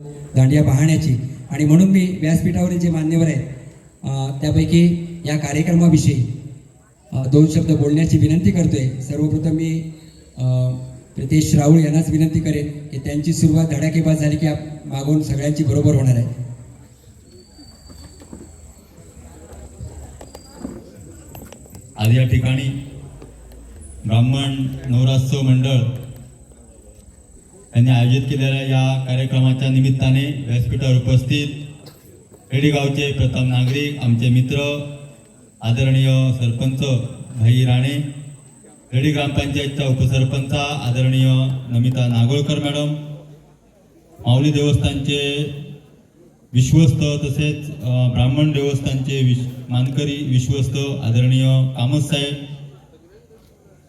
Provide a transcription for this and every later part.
दांडिया पाहण्याची. आणि म्हणून मी व्यासपीठावरील जे मान्यवर आहेत त्यापैकी या कार्यक्रमाविषयी दोन शब्द बोलण्याची विनंती करतोय. सर्वप्रथम मी प्रितेश राऊळ यांनाच विनंती करेन की त्यांची सुरुवात धडाकेबाज झाली की मागून सगळ्यांची बरोबर होणार आहे. आज या ठिकाणी ब्राह्मण नवरात्सव मंडळ यांनी आयोजित केलेल्या या कार्यक्रमाच्या निमित्ताने व्यासपीठावर उपस्थित खेडेगावचे प्रथम नागरिक आमचे मित्र आदरणीय सरपंच भाई राणे रेडी ग्रामपंचायतच्या उपसरपंचा आदरणीय नमिता नागोळकर मॅडम माऊली देवस्थानचे विश्वस्त तसेच ब्राह्मण देवस्थानचे विश मानकरी विश्वस्त आदरणीय कामत साहेब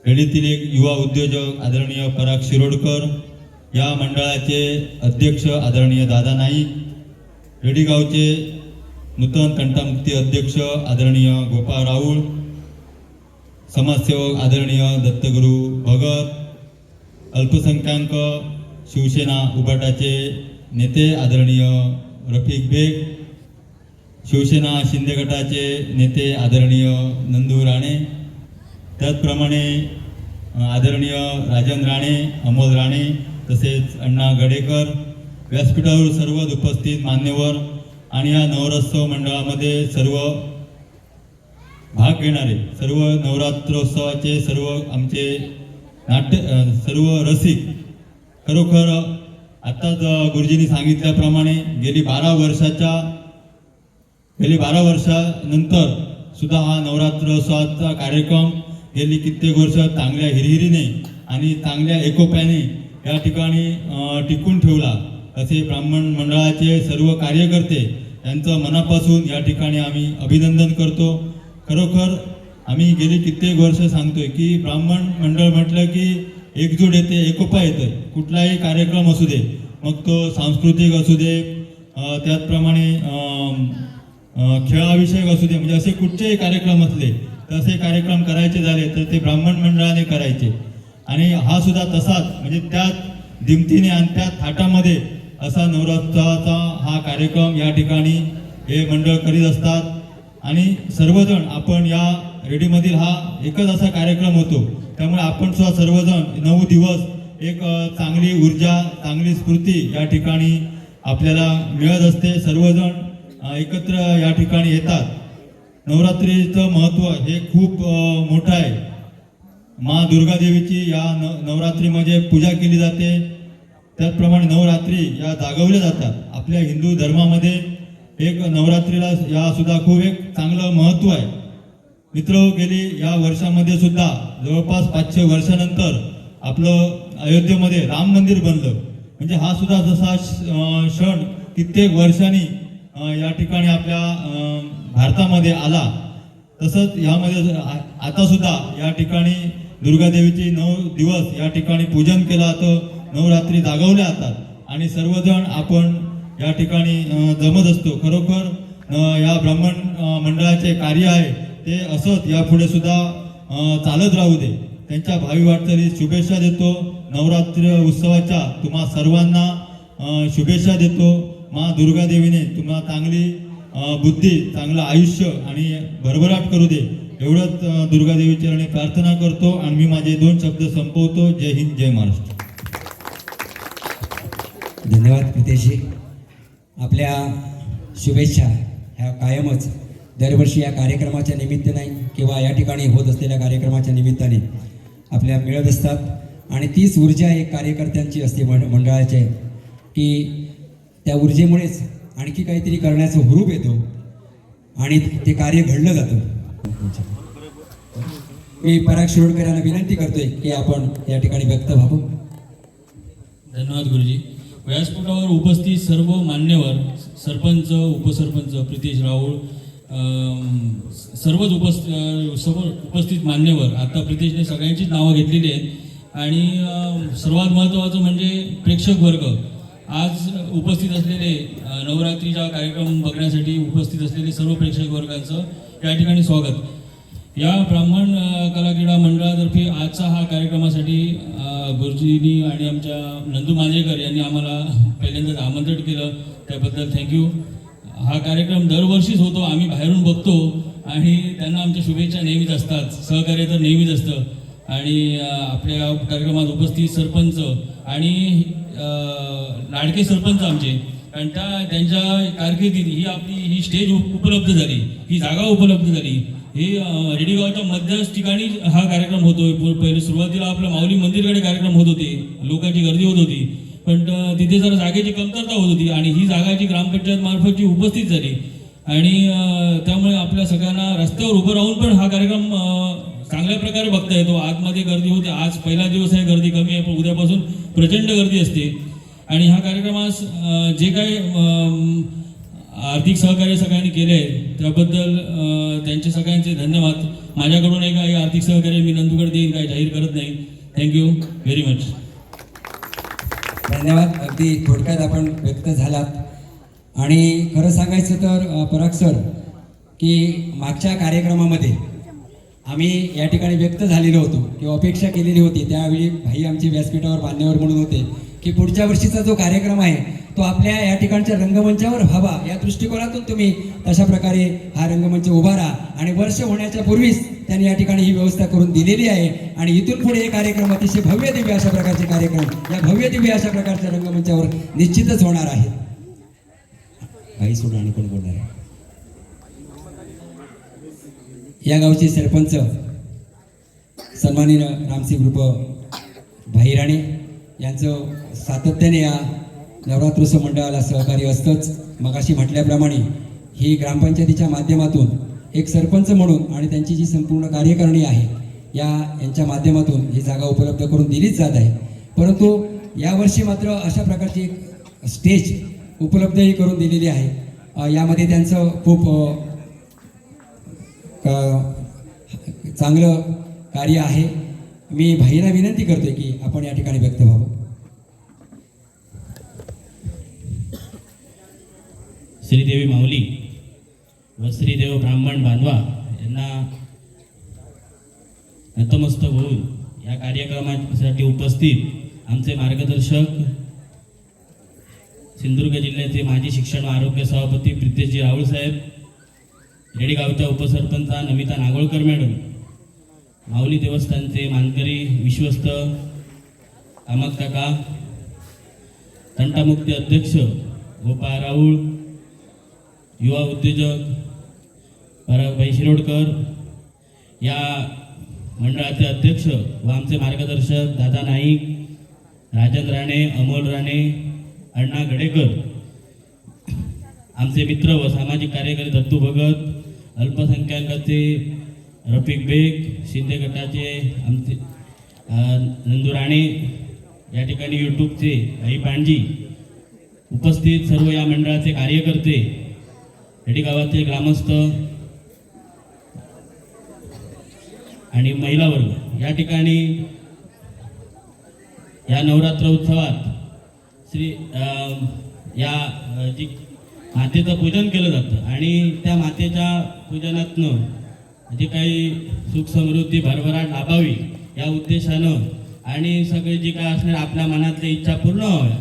खेडीतील एक युवा उद्योजक आदरणीय पराग शिरोडकर या मंडळाचे अध्यक्ष आदरणीय दादा नाईक रेडीगावचे नूतन कंटामुक्ती अध्यक्ष आदरणीय गोपाळ राऊळ समाजसेवक आदरणीय दत्तगुरू भगत अल्पसंख्याक शिवसेना उभाटाचे नेते आदरणीय रफिक बेग शिवसेना शिंदे गटाचे नेते आदरणीय नंदू राणे त्याचप्रमाणे आदरणीय राजन राणे अमोल राणे तसेच अण्णा गडेकर व्यासपीठावर सर्व उपस्थित मान्यवर आणि या नवरोत्सव मंडळामध्ये सर्व भाग घेणारे सर्व नवरात्रोत्सवाचे सर्व आमचे नाट्य सर्व रसिक खरोखर आत्ताच गुरुजींनी सांगितल्याप्रमाणे गेली बारा वर्षाच्या गेली बारा वर्षानंतर सुद्धा हा नवरात्रोत्सवाचा कार्यक्रम गेली कित्येक वर्ष चांगल्या हिरहिरीने आणि चांगल्या एकोप्याने या ठिकाणी टिकून ठेवला. असे ब्राह्मण मंडळाचे सर्व कार्यकर्ते यांचं मनापासून या ठिकाणी आम्ही अभिनंदन करतो. खरोखर आम्ही गेली कित्येक वर्ष सांगतोय की ब्राह्मण मंडळ म्हटलं की एकजूट येते एकोपा येते. कुठलाही कार्यक्रम असू दे. मग तो सांस्कृतिक असू दे त्याचप्रमाणे खेळाविषयक असू दे म्हणजे असे कुठचेही कार्यक्रम असले तसे कार्यक्रम करायचे झाले तर ते ब्राह्मण मंडळाने करायचे. आणि हा सुद्धा तसाच म्हणजे त्याच दिमतीने आणि त्या थाटामध्ये असा नवरात्राचा हा कार्यक्रम या ठिकाणी हे मंडळ करीत असतात. आणि सर्वजण आपण या रेडीमधील हा एकच असा कार्यक्रम होतो. त्यामुळे आपण सुद्धा सर्वजण नऊ दिवस एक चांगली ऊर्जा चांगली स्फूर्ती या ठिकाणी आपल्याला मिळत असते. सर्वजण एकत्र या ठिकाणी येतात. नवरात्रीचं महत्त्व हे खूप मोठं आहे. मा दुर्गा देवीची या न नवरात्रीमध्ये पूजा केली जाते. त्याचप्रमाणे नवरात्री या जागवल्या जातात. आपल्या हिंदू धर्मामध्ये एक नवरात्रीला या सुद्धा खूप एक चांगलं महत्त्व आहे. मित्र गेली या वर्षामध्ये सुद्धा जवळपास पाचशे वर्षानंतर आपलं अयोध्येमध्ये राम मंदिर बनलं. म्हणजे हा सुद्धा जसा श- क्षण कित्येक वर्षांनी या ठिकाणी आपल्या भारतामध्ये आला. तसंच यामध्ये आतासुद्धा आता सुद्धा या ठिकाणी दुर्गादेवीची नऊ दिवस या ठिकाणी पूजन केलं जातं. नवरात्री जागवल्या जातात. आणि सर्वजण आपण या ठिकाणी जमत असतो. खरोखर या ब्राह्मण मंडळाचे कार्य आहे. ते असंच यापुढे सुद्धा चालत राहू दे. त्यांच्या भावी वाटचालीस शुभेच्छा देतो. नवरात्र उत्सवाच्या तुम्हा सर्वांना शुभेच्छा देतो. मा दुर्गादेवीने तुम्हाला चांगली बुद्धी चांगलं आयुष्य आणि भरभराट करू दे. एवढंच अं, आणि चरणी प्रार्थना करतो आणि मी माझे दोन शब्द संपवतो. जय हिंद जय महाराष्ट्र. धन्यवाद प्रितेशजी. आपल्या शुभेच्छा ह्या कायमच. दरवर्षी या कार्यक्रमाच्या निमित्ताने किंवा या ठिकाणी होत असलेल्या कार्यक्रमाच्या निमित्ताने आपल्या मिळत असतात. आणि तीच ऊर्जा एक कार्यकर्त्यांची असते मंड मंडळाची की त्या ऊर्जेमुळेच आणखी काहीतरी करण्याचा हुरूप येतो आणि ते कार्य घडलं जातं. मी पराग शिरोडकर यांना विनंती करतोय की आपण या ठिकाणी व्यक्त व्हावं. धन्यवाद गुरुजी. व्यासपीठावर उपस्थित सर्व मान्यवर सरपंच उपसरपंच प्रितेश राऊळ सर्वच उपस्थित सर्व उपस्थित मान्यवर आता प्रितेशने सगळ्यांचीच नावं घेतलेली आहेत. आणि सर्वात महत्त्वाचं म्हणजे प्रेक्षक वर्ग. आज उपस्थित असलेले नवरात्रीचा कार्यक्रम बघण्यासाठी उपस्थित असलेले सर्व प्रेक्षक वर्गांचं या ठिकाणी स्वागत. या ब्राह्मण कलाक्रीडा कला क्रीडा मंडळातर्फे आजचा हा कार्यक्रमासाठी गुरुजींनी आणि आमच्या नंदू मांजेकर यांनी आम्हाला पहिल्यांदाच आमंत्रण केलं. त्याबद्दल थँक्यू हा कार्यक्रम दरवर्षीच होतो आम्ही बाहेरून बघतो आणि त्यांना आमच्या शुभेच्छा नेहमीच असतात. सहकार्य तर नेहमीच असतं. आणि आपल्या कार्यक्रमात उपस्थित सरपंच आणि लाडके सरपंच आमचे. कारण त्या त्यांच्या कारकिर्दीत ही आपली ही स्टेज उपलब्ध झाली. ही जागा उपलब्ध झाली. हे रेडीगावच्या मध्यच ठिकाणी हा कार्यक्रम होतो पहिले सुरुवातीला आपलं माऊली मंदिरकडे कार्यक्रम होत होते. लोकांची गर्दी होत होती. पण तिथे जरा जागेची कमतरता होत होती आणि ही जागा जी ग्रामपंचायत मार्फतची उपस्थित झाली. आणि त्यामुळे आपल्या सगळ्यांना रस्त्यावर उभं राहून पण हा कार्यक्रम चांगल्या प्रकारे बघता येतो आतमध्ये गर्दी होते. आज पहिला दिवस आहे गर्दी कमी आहे पण उद्यापासून प्रचंड गर्दी असते. आणि ह्या कार्यक्रमास जे काही आर्थिक सहकार्य सगळ्यांनी केले आहे त्याबद्दल त्यांचे सगळ्यांचे धन्यवाद. माझ्याकडून एक काही आर्थिक सहकार्य मी नंदूकडे देईन काही जाहीर करत नाही. थँक्यू व्हेरी मच धन्यवाद. अगदी थोडक्यात आपण व्यक्त झालात. आणि खरं सांगायचं तर पराग सर की मागच्या कार्यक्रमामध्ये आम्ही या ठिकाणी व्यक्त झालेलो होतो किंवा अपेक्षा केलेली होती. त्यावेळी भाई आमचे व्यासपीठावर मान्यवर म्हणून होते की पुढच्या वर्षीचा जो कार्यक्रम आहे तो आपल्या या ठिकाणच्या रंगमंचावर व्हावा. या दृष्टिकोनातून तुम्ही तशा प्रकारे हा रंगमंच उभारा आणि वर्ष होण्याच्या पूर्वीच त्यांनी या ठिकाणी ही व्यवस्था करून दिलेली आहे. आणि इथून पुढे हे कार्यक्रम अतिशय भव्य दिव्य अशा प्रकारचे कार्यक्रम या भव्य दिव्य अशा प्रकारच्या रंगमंचावर निश्चितच होणार आहेत भाई सोडून आणि कोण बोलणार आहे? या गावचे सरपंच सन्माननीय रामसिंग ग्रुप भाईराणे यांचं सातत्याने या नवरात्रोत्सव मंडळाला सहकार्य असतंच. मगाशी म्हटल्याप्रमाणे ही ग्रामपंचायतीच्या माध्यमातून एक सरपंच म्हणून आणि त्यांची जी संपूर्ण कार्यकारिणी आहे या यांच्या माध्यमातून ही जागा उपलब्ध करून दिलीच जात आहे. परंतु यावर्षी मात्र अशा प्रकारची एक स्टेज उपलब्धही करून दिलेली आहे. यामध्ये त्यांचं खूप का चांगलं कार्य आहे. मी भाईला विनंती करतोय की आपण या ठिकाणी व्यक्त व्हावं. श्रीदेवी माऊली व श्रीदेव ब्राह्मण बांधवा यांना नतमस्तक होऊन या कार्यक्रमासाठी उपस्थित आमचे मार्गदर्शक सिंधुदुर्ग जिल्ह्याचे माजी शिक्षण व आरोग्य सभापती प्रितेशजी राहुल साहेब रेडीगावच्या उपसरपंचा नमिता नागोळकर मॅडम माऊली देवस्थानचे मानकरी विश्वस्त अमक काका तंटामुक्ती अध्यक्ष गोपाळ राऊळ युवा उद्योजक परागभाई शिरोडकर या मंडळाचे अध्यक्ष व आमचे मार्गदर्शक दादा नाईक राजन राणे अमोल राणे अण्णा गडेकर आमचे मित्र व सामाजिक कार्यकर्ते दत्तू भगत अल्पसंख्याकाचे रफिक बेग शिंदे गटाचे आमचे नंदुराणे नंदू राणे या ठिकाणी यूट्यूबचे आई पांजी उपस्थित सर्व या मंडळाचे कार्यकर्ते रेडी गावाचे ग्रामस्थ आणि महिला वर्ग. या ठिकाणी या नवरात्र उत्सवात श्री या जी मातेचं पूजन केलं जातं. आणि त्या मातेच्या पूजनातनं जे काही सुख समृद्धी भरभराट लाभावी या उद्देशानं आणि सगळे जे काय असणार आपल्या मनातल्या इच्छा पूर्ण व्हाव्या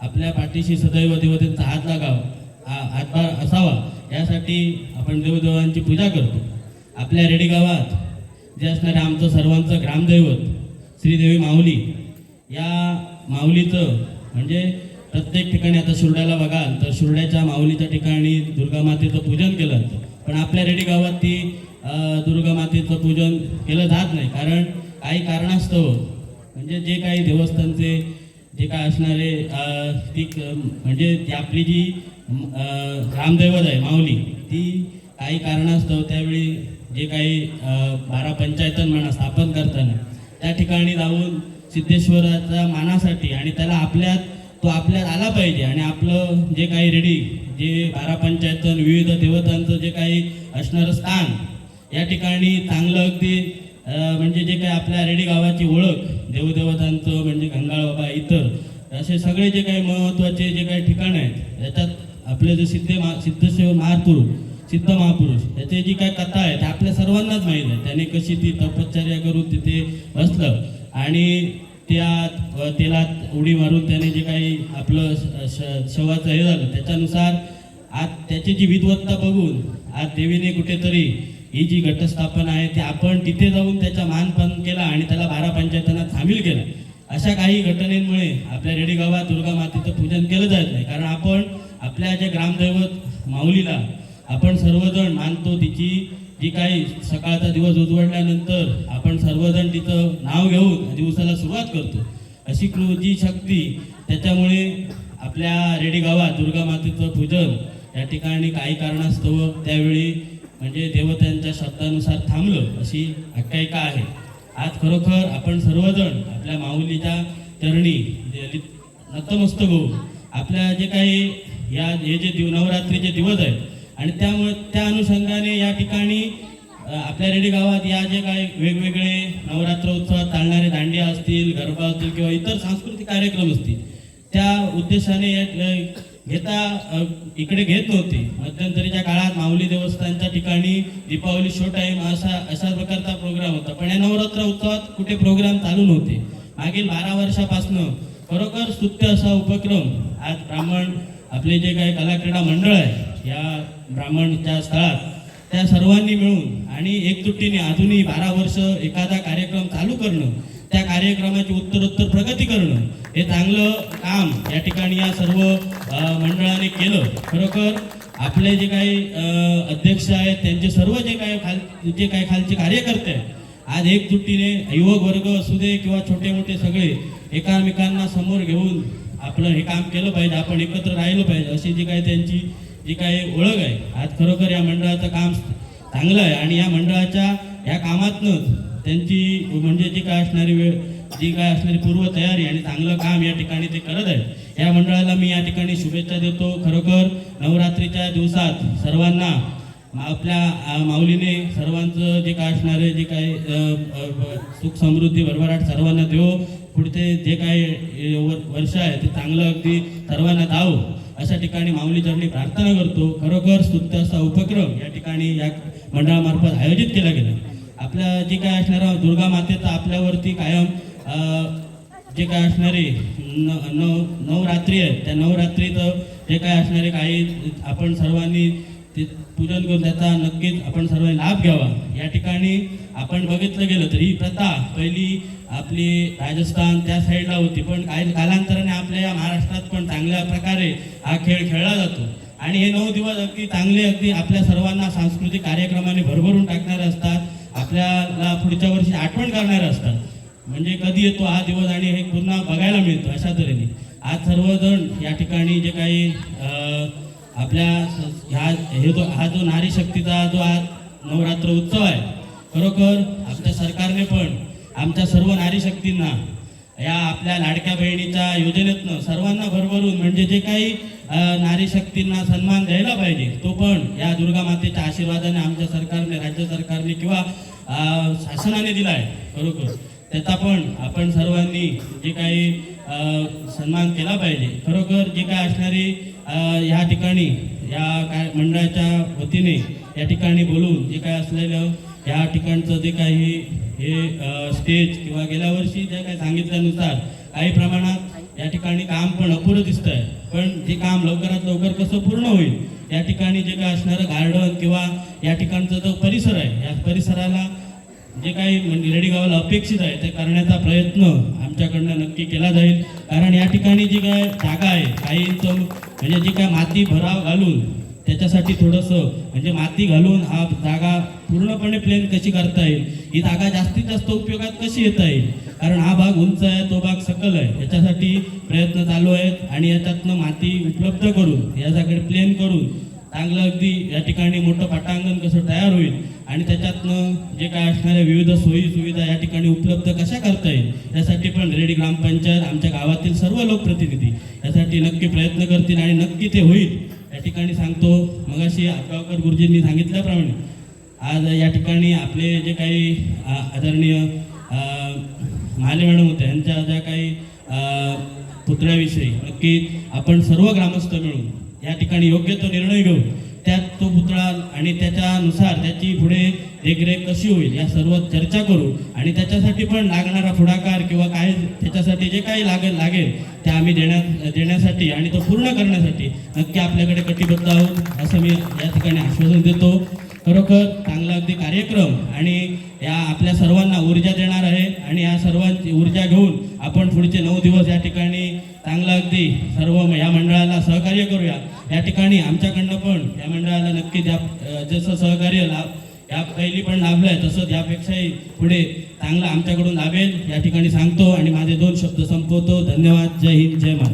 आपल्या पाठीशी सदैव देवतेचा हात लागावा हा- हातभार असावा यासाठी आपण देवदेवांची पूजा करतो. आपल्या रेडी गावात जे असणारे आमचं सर्वांचं ग्रामदैवत श्रीदेवी माऊली या माऊलीचं म्हणजे प्रत्येक ठिकाणी आता सुरड्याला बघाल तर सुरड्याच्या माऊलीच्या ठिकाणी दुर्गा मातेचं पूजन केलं जातं. पण आपल्या रेडी गावात ती दुर्गा मातेचं पूजन केलं जात नाही. कारण काही कारणास्तव म्हणजे जे काही देवस्थानचे जे काय असणारे ती म्हणजे ती आपली जी रामदैवत आहे माऊली ती काही कारणास्तव त्यावेळी जे काही बारा पंचायतन म्हणा स्थापन करताना त्या ठिकाणी जाऊन सिद्धेश्वराच्या मानासाठी आणि त्याला आपल्यात तो आपल्यात आला पाहिजे आणि आपलं जे काही रेडी जे बारा पंचायतन विविध देवतांचं जे काही असणारं स्थान या ठिकाणी चांगलं अगदी म्हणजे जे काही आपल्या रेडी गावाची ओळख देवदेवतांचं म्हणजे गंगाळ बाबा इतर असे सगळे जे काही महत्त्वाचे जे काही ठिकाण आहेत याच्यात आपले जे सिद्ध मा सिद्धेश्वर महापुरुष सिद्ध महापुरुष याची जी काय कथा आहे ते आपल्या सर्वांनाच माहीत आहे त्याने कशी ती तपश्चर्या करून तिथे बसलं. आणि त्या तेला तेलात उडी मारून त्याने जे काही आपलं श- शवाचं हे झालं त्याच्यानुसार आज त्याची जी विद्वत्ता बघून आज देवीने कुठेतरी ही जी घटस्थापना आहे ती आपण तिथे जाऊन त्याचा मानपान केला आणि त्याला बारा पंचायतांना सामील केला. अशा काही घटनेमुळे आपल्या रेडी गावात दुर्गा मातेचं पूजन केलं जात नाही. कारण आपण आपल्या जे ग्रामदैवत माऊलीला आपण सर्वजण मानतो तिची ही काही सकाळचा दिवस उजवडल्यानंतर आपण सर्वजण तिचं नाव घेऊन दिवसाला सुरुवात करतो. अशी कृती शक्ती त्याच्यामुळे आपल्या रेडी गावात दुर्गा मातेचं पूजन या ठिकाणी काही कारणास्तव त्यावेळी म्हणजे देवतांच्या शब्दानुसार थांबलं अशी आख्यायिका आहे. आज खरोखर आपण सर्वजण आपल्या माऊलीच्या चरणी म्हणजे नतमस्तक होऊ आपल्या जे काही या हे जे दिव नवरात्रीचे दिवस आहेत आणि त्यामुळे त्या अनुषंगाने या ठिकाणी आपल्या रेडी गावात या जे काही वेगवेगळे नवरात्र उत्सवात चालणारे दांडिया असतील गरबा असतील किंवा इतर सांस्कृतिक कार्यक्रम असतील त्या उद्देशाने या घेता इकडे घेत नव्हते. मध्यंतरीच्या काळात माऊली देवस्थानच्या ठिकाणी दीपावली शो टाईम असा अशा प्रकारचा प्रोग्राम होता. पण या नवरात्र उत्सवात कुठे प्रोग्राम चालू नव्हते. मागील बारा वर्षापासनं खरोखर स्तुत्य असा उपक्रम आज ब्राह्मण आपले जे काही कलाक्रीडा मंडळ आहे या ब्राह्मणच्या स्थळात त्या सर्वांनी मिळून आणि एकजुटीने अजूनही बारा वर्ष एखादा कार्यक्रम चालू करणं त्या कार्यक्रमाची उत्तरोत्तर प्रगती करणं हे चांगलं काम या ठिकाणी या सर्व मंडळाने केलं. खरोखर आपले जे काही अध्यक्ष आहेत त्यांचे सर्व जे काही खाल जे काही खालचे कार्यकर्ते आहेत आज एकजुटीने युवक वर्ग असू दे किंवा छोटे मोठे सगळे एकामेकांना समोर घेऊन आपलं हे काम केलं पाहिजे आपण एकत्र राहिलं पाहिजे अशी जी काही त्यांची जी काही ओळख आहे आज खरोखर या मंडळाचं काम चांगलं आहे आणि या मंडळाच्या या कामातनंच त्यांची म्हणजे जी काय असणारी वेळ जी काय असणारी पूर्वतयारी आणि चांगलं काम या ठिकाणी ते करत आहेत या मंडळाला मी या ठिकाणी शुभेच्छा देतो. खरोखर नवरात्रीच्या दिवसात सर्वांना आपल्या माऊलीने सर्वांचं जे काय असणारे जे काही सुख समृद्धी भरभराट सर्वांना देव. पुढचे जे काही वर- वर्ष आहे ते चांगलं अगदी सर्वांना दाव अशा ठिकाणी माऊली चरणी प्रार्थना करतो. खरोखर स्तुत्य असा उपक्रम या ठिकाणी या मंडळामार्फत आयोजित केला गेला. आपल्या जे काय असणारा दुर्गा मातेचा आपल्यावरती कायम जे काय असणारे न नऊ नवरात्री आहेत त्या नवरात्रीत जे काय असणारे काही आपण सर्वांनी ते पूजन करून त्याचा नक्कीच आपण सर्व लाभ घ्यावा. या ठिकाणी आपण बघितलं गेलं तर ही प्रथा पहिली आपली राजस्थान त्या साईडला होती. पण काही कालांतराने आपल्या या महाराष्ट्रात पण चांगल्या प्रकारे हा खेळ खेळला जातो. आणि हे नऊ दिवस अगदी चांगले अगदी आपल्या सर्वांना सांस्कृतिक कार्यक्रमाने भरभरून टाकणारे असतात. आपल्याला पुढच्या वर्षी आठवण करणारे असतात. म्हणजे कधी येतो हा दिवस आणि हे पुन्हा बघायला मिळतो अशा तऱ्हेने. आज सर्वजण या ठिकाणी जे काही आपल्या ह्या हे जो हा जो नारी शक्तीचा जो आज नवरात्र उत्सव आहे खरोखर आमच्या सरकारने पण आमच्या सर्व नारी शक्तींना या आपल्या लाडक्या बहिणीच्या योजनेतनं सर्वांना भरभरून म्हणजे जे काही नारी शक्तींना सन्मान द्यायला पाहिजे तो पण या दुर्गा मातेच्या आशीर्वादाने आमच्या सरकारने राज्य सरकारने किंवा शासनाने दिला आहे खरोखर. त्याचा पण आपण सर्वांनी जे काही अं, सन्मान केला पाहिजे. खरोखर जे काय असणारी ह्या ठिकाणी या काय मंडळाच्या वतीने या ठिकाणी बोलून जे काय असलेलं या ठिकाणचं जे काही हे स्टेज किंवा गेल्या वर्षी जे काही सांगितल्यानुसार काही प्रमाणात या ठिकाणी काम पण अपुरं दिसत आहे पण ते काम लवकरात लवकर कसं पूर्ण होईल या ठिकाणी जे काय असणारं गार्डन किंवा या ठिकाणचा जो परिसर आहे या परिसराला जे काही म्हणजे रेडी गावाला अपेक्षित आहे ते करण्याचा प्रयत्न आमच्याकडनं नक्की केला जाईल. कारण या ठिकाणी जी काय जागा आहे काही म्हणजे जी काय माती भराव घालून त्याच्यासाठी थोडंसं म्हणजे माती घालून हा जागा पूर्णपणे प्लेन कशी करता येईल ही जागा जास्तीत जास्त उपयोगात कशी येता येईल? कारण हा भाग उंच आहे तो भाग सकल आहे. याच्यासाठी प्रयत्न चालू आहेत आणि याच्यातनं माती उपलब्ध करून या याच्याकडे प्लेन करून चांगलं अगदी या ठिकाणी मोठं पटांगण कसं तयार होईल आणि त्याच्यातनं जे काय असणाऱ्या विविध सोयी सुविधा या ठिकाणी उपलब्ध कशा करता येईल यासाठी पण रेडी ग्रामपंचायत आमच्या गावातील सर्व लोकप्रतिनिधी यासाठी नक्की प्रयत्न करतील आणि नक्की ते होईल. या ठिकाणी सांगतो मगाशी आगावकर गुरुजींनी सांगितल्याप्रमाणे आज या ठिकाणी आपले जे काही आदरणीय महाले मॅडम होते यांच्या ज्या काही पुतळ्याविषयी नक्की आपण सर्व ग्रामस्थ मिळून या ठिकाणी योग्य तो निर्णय घेऊ तो पुतळा आणि त्याच्यानुसार त्याची पुढे देखरेख कशी होईल या सर्व चर्चा करू. आणि त्याच्यासाठी पण लागणारा पुढाकार किंवा काय त्याच्यासाठी जे काही लागेल लागेल ते आम्ही देण्या देण्यासाठी आणि तो पूर्ण करण्यासाठी नक्की आपल्याकडे कटिबद्ध आहोत असं मी या ठिकाणी आश्वासन देतो. खरोखर चांगला अगदी कार्यक्रम आणि या आपल्या सर्वांना ऊर्जा देणार आहे आणि या सर्वांची ऊर्जा घेऊन आपण पुढचे नऊ दिवस या ठिकाणी चांगला अगदी सर्व या मंडळाला सहकार्य करूया. या ठिकाणी आमच्याकडनं पण या मंडळाला नक्की त्या जसं सहकार्य लाभ या पहिली पण लाभलंय तसंच यापेक्षाही पुढे चांगलं आमच्याकडून लाभेल या ठिकाणी सांगतो आणि माझे दोन शब्द संपवतो. धन्यवाद. जय हिंद जय मान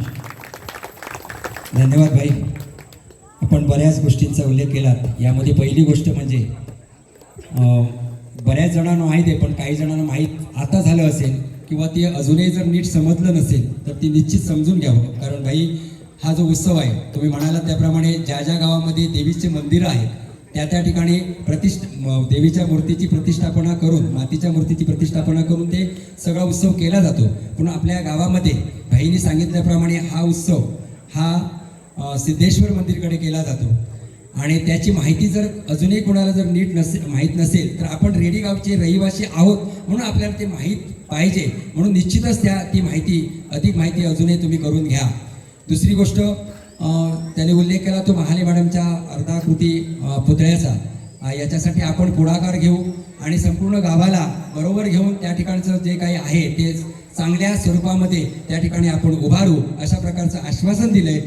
धन्यवाद भाई. आपण बऱ्याच गोष्टींचा उल्लेख केलात यामध्ये पहिली गोष्ट म्हणजे बऱ्याच जणांना माहीत आहे पण काही जणांना माहीत आता झालं असेल किंवा ते अजूनही जर नीट समजलं नसेल तर ती निश्चित समजून घ्यावं. कारण भाई हा जो उत्सव आहे तुम्ही म्हणालात त्याप्रमाणे ज्या ज्या गावामध्ये देवीचे मंदिर आहेत त्या त्या ठिकाणी प्रतिष्ठ देवीच्या मूर्तीची प्रतिष्ठापना करून मातीच्या मूर्तीची प्रतिष्ठापना करून ते सगळा उत्सव केला जातो. पण आपल्या गावामध्ये भाईने सांगितल्याप्रमाणे हा उत्सव हा सिद्धेश्वर मंदिरकडे केला जातो. आणि त्याची माहिती जर अजूनही कोणाला जर नीट नसे माहीत नसेल तर आपण रेडी गावचे रहिवासी आहोत म्हणून आपल्याला ते माहीत पाहिजे. म्हणून निश्चितच त्या ती माहिती अधिक माहिती अजूनही तुम्ही करून घ्या. दुसरी गोष्ट त्याने उल्लेख केला तो महाले मॅडमच्या अर्धाकृती पुतळ्याचा. याच्यासाठी आपण पुढाकार घेऊ आणि संपूर्ण गावाला बरोबर घेऊन त्या ठिकाणचं जे काही आहे ते चांगल्या स्वरूपामध्ये त्या ठिकाणी आपण उभारू अशा प्रकारचं आश्वासन दिलं आहे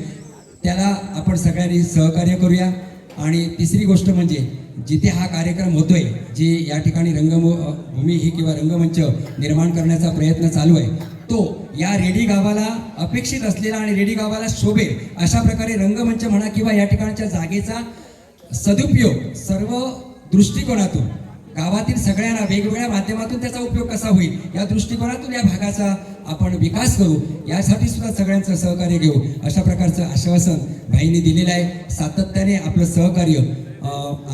त्याला आपण सगळ्यांनी सहकार्य करूया. आणि तिसरी गोष्ट म्हणजे जिथे हा कार्यक्रम होतोय जी या ठिकाणी रंगभूमी ही किंवा रंगमंच निर्माण करण्याचा प्रयत्न चालू आहे तो या रेडी गावाला अपेक्षित असलेला आणि रेडी गावाला शोभेल अशा प्रकारे रंगमंच म्हणा किंवा या ठिकाणच्या जागेचा सदुपयोग सर्व दृष्टिकोनातून गावातील सगळ्यांना वेगवेगळ्या माध्यमातून त्याचा उपयोग कसा होईल या दृष्टिकोनातून या भागाचा आपण विकास करू यासाठी सुद्धा सगळ्यांचं सहकार्य घेऊ अशा प्रकारचं आश्वासन भाईंनी दिलेलं आहे. सातत्याने आपलं सहकार्य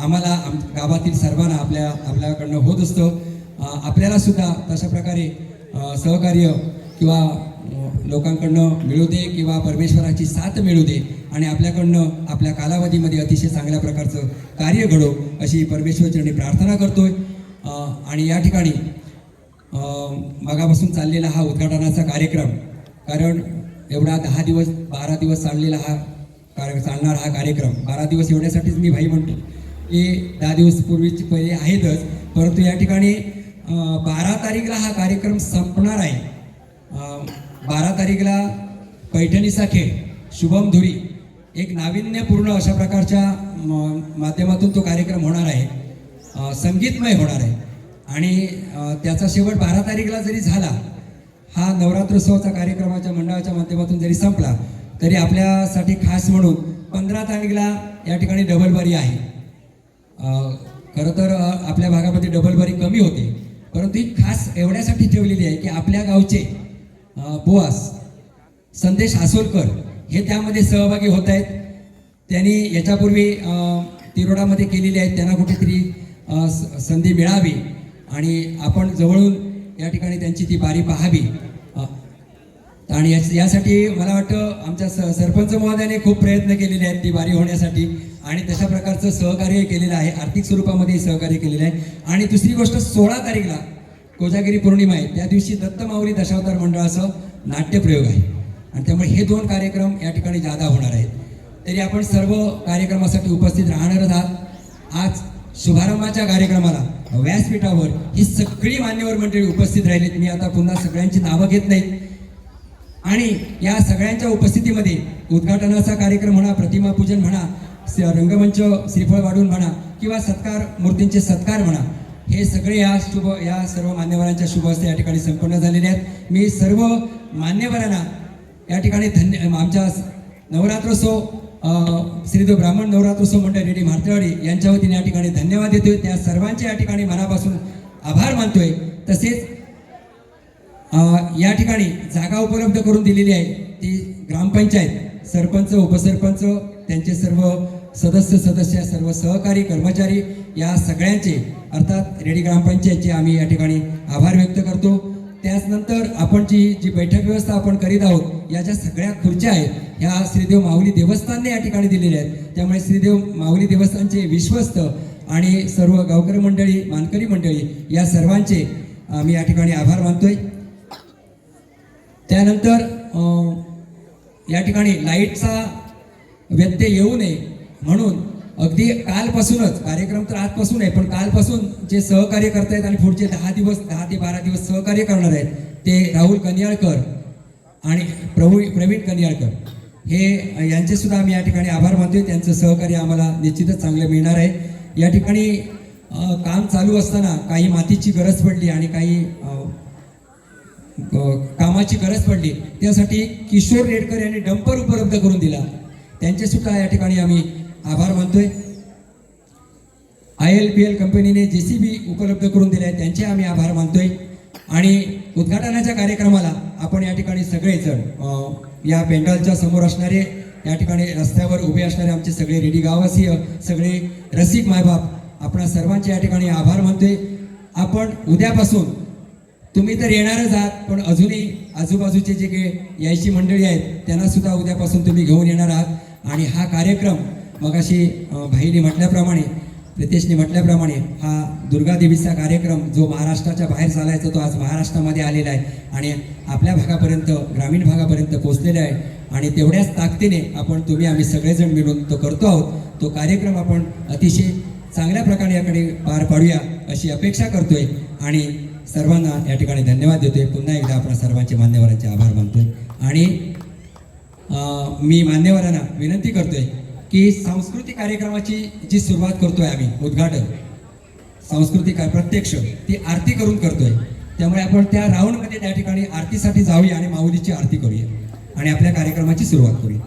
आम्हाला आम गावातील सर्वांना आपल्या आपल्याकडनं होत असतं. आपल्याला सुद्धा तशा प्रकारे सहकार्य किंवा लोकांकडनं मिळू दे किंवा परमेश्वराची साथ मिळू दे आणि आपल्याकडनं आपल्या कालावधीमध्ये अतिशय चांगल्या प्रकारचं कार्य घडो अशी परमेश्वरचरणी प्रार्थना करतोय. आणि या ठिकाणी मागापासून चाललेला हा उद्घाटनाचा कार्यक्रम कारण एवढा दहा दिवस बारा दिवस चाललेला हा कार्य चालणारा हा कार्यक्रम बारा दिवस एवढ्यासाठीच मी भाई म्हणतो की दहा दिवस पूर्वीचे पहिले आहेतच परंतु या ठिकाणी बारा तारीखला हा कार्यक्रम संपणार आहे. बारा तारीखला पैठणीचा खेळ शुभम धुरी एक नाविन्यपूर्ण अशा प्रकारच्या म- माध्यमातून तो कार्यक्रम होणार आहे. संगीतमय होणार आहे. आणि त्याचा शेवट बारा तारीखला जरी झाला हा नवरात्रोत्सवाचा कार्यक्रमाच्या मंडळाच्या माध्यमातून जरी संपला तरी आपल्यासाठी खास म्हणून पंधरा तारीखला या ठिकाणी डबल बारी आहे खरं तर आपल्या भागामध्ये डबलबारी कमी होते परंतु ही खास एवढ्यासाठी ठेवलेली आहे की आपल्या गावचे बोआस संदेश आसोलकर हे त्यामध्ये सहभागी होत आहेत. त्यांनी याच्यापूर्वी तिरोडामध्ये केलेली आहेत. त्यांना कुठेतरी स- संधी मिळावी आणि आपण जवळून या ठिकाणी त्यांची ती बारी पाहावी. आणि या यासाठी मला वाटतं आमच्या स सरपंच महोदयाने खूप प्रयत्न केलेले आहेत ती बारी होण्यासाठी आणि तशा प्रकारचं सहकार्य केलेलं आहे. आर्थिक स्वरूपामध्ये सहकार्य केलेलं आहे. आणि दुसरी गोष्ट सोळा तारीखला कोजागिरी पौर्णिमा आहे. त्या दिवशी दत्त माऊली दशावतार मंडळाचं नाट्यप्रयोग आहे. आणि त्यामुळे हे दोन कार्यक्रम या ठिकाणी जादा होणार आहेत. तरी आपण सर्व कार्यक्रमासाठी उपस्थित राहणारच आहात. आज शुभारंभाच्या कार्यक्रमाला व्यासपीठावर ही सगळी मान्यवर मंडळी उपस्थित राहिलीत. मी आता पुन्हा सगळ्यांची नावं घेत नाहीत आणि या सगळ्यांच्या उपस्थितीमध्ये उद्घाटनाचा कार्यक्रम म्हणा प्रतिमा पूजन म्हणा रंगमंच श्रीफळ वाढून म्हणा किंवा सत्कार मूर्तींचे सत्कार म्हणा हे सगळे या शुभ या सर्व मान्यवरांच्या शुभ हस्ते या ठिकाणी संपन्न झालेले आहेत. मी सर्व मान्यवरांना या ठिकाणी धन्य आमच्या नवरात्रोत्सव श्रीदेव ब्राह्मण नवरात्रोत्सव मंडळ रेडी मार्तेवाडी यांच्या वतीने या ठिकाणी धन्यवाद देतोय. त्या सर्वांचे या ठिकाणी मनापासून आभार मानतोय. तसेच या ठिकाणी जागा उपलब्ध करून दिलेली आहे ती ग्रामपंचायत सरपंच उपसरपंच त्यांचे सर्व सदस्य सदस्य सर्व सहकारी कर्मचारी या सगळ्यांचे अर्थात रेडी ग्रामपंचायतचे आम्ही या ठिकाणी आभार व्यक्त करतो. त्याचनंतर आपण जी जी बैठक व्यवस्था आपण करीत आहोत या ज्या सगळ्या खुर्च्या आहेत ह्या श्रीदेव माऊली देवस्थानने या ठिकाणी दिलेल्या आहेत. त्यामुळे श्रीदेव माऊली देवस्थानचे विश्वस्त आणि सर्व गावकरी मंडळी मानकरी मंडळी या सर्वांचे आम्ही या ठिकाणी आभार मानतोय. त्यानंतर या ठिकाणी लाईटचा व्यत्यय येऊ नये म्हणून अगदी कालपासूनच कार्यक्रम तर आजपासून आहे पण कालपासून जे सहकार्य करतायत आणि पुढचे दहा दिवस दहा ते बारा दिवस सहकार्य करणार आहेत ते राहुल कनियाळकर आणि प्रभू प्रवीण कन्याळकर. हे यांचे सुद्धा आम्ही या ठिकाणी आभार मानतोय त्यांचं सहकार्य आम्हाला निश्चितच चांगलं मिळणार आहे. या ठिकाणी काम चालू असताना काही मातीची गरज पडली आणि काही कामाची गरज पडली त्यासाठी किशोर रेडकर यांनी डंपर उपलब्ध करून दिला. त्यांचे सुद्धा या ठिकाणी आम्ही आभार मानतोय. आय एल पी एल कंपनीने जे सी बी उपलब्ध करून दिले आहेत त्यांचे आम्ही आभार मानतोय. आणि उद्घाटनाच्या कार्यक्रमाला आपण या ठिकाणी सगळेजण या पेंडॉलच्या समोर असणारे या ठिकाणी रस्त्यावर उभे असणारे आमचे सगळे रेडी गाववासीय सगळे रसिक मायबाप आपणा सर्वांचे या ठिकाणी आभार मानतोय. आपण उद्यापासून तुम्ही तर येणारच आहात पण अजूनही आजूबाजूचे जे काही यायची मंडळी आहेत त्यांना सुद्धा उद्यापासून तुम्ही घेऊन येणार आहात. आणि हा कार्यक्रम मगाशी भाईने म्हटल्याप्रमाणे प्रितेशने म्हटल्याप्रमाणे हा दुर्गादेवीचा कार्यक्रम जो महाराष्ट्राच्या बाहेर चालायचा तो आज महाराष्ट्रामध्ये आलेला आहे आणि आपल्या भागापर्यंत ग्रामीण भागापर्यंत पोहोचलेला आहे. आणि तेवढ्याच ताकदीने आपण तुम्ही आम्ही सगळेजण मिळून तो करतो आहोत. तो कार्यक्रम आपण अतिशय चांगल्या प्रकारे याकडे पार पाडूया अशी अपेक्षा करतोय. आणि सर्वांना या ठिकाणी धन्यवाद देतोय. पुन्हा एकदा आपण सर्वांचे मान्यवरांचे आभार मानतोय. आणि मी मान्यवरांना विनंती करतोय की सांस्कृतिक कार्यक्रमाची जी सुरुवात करतोय आम्ही उद्घाटन सांस्कृतिक प्रत्यक्ष ती आरती करून करतोय. त्यामुळे आपण त्या राऊंडमध्ये त्या ठिकाणी आरतीसाठी जाऊया आणि माऊलीची आरती करूया आणि आपल्या कार्यक्रमाची सुरुवात करूया.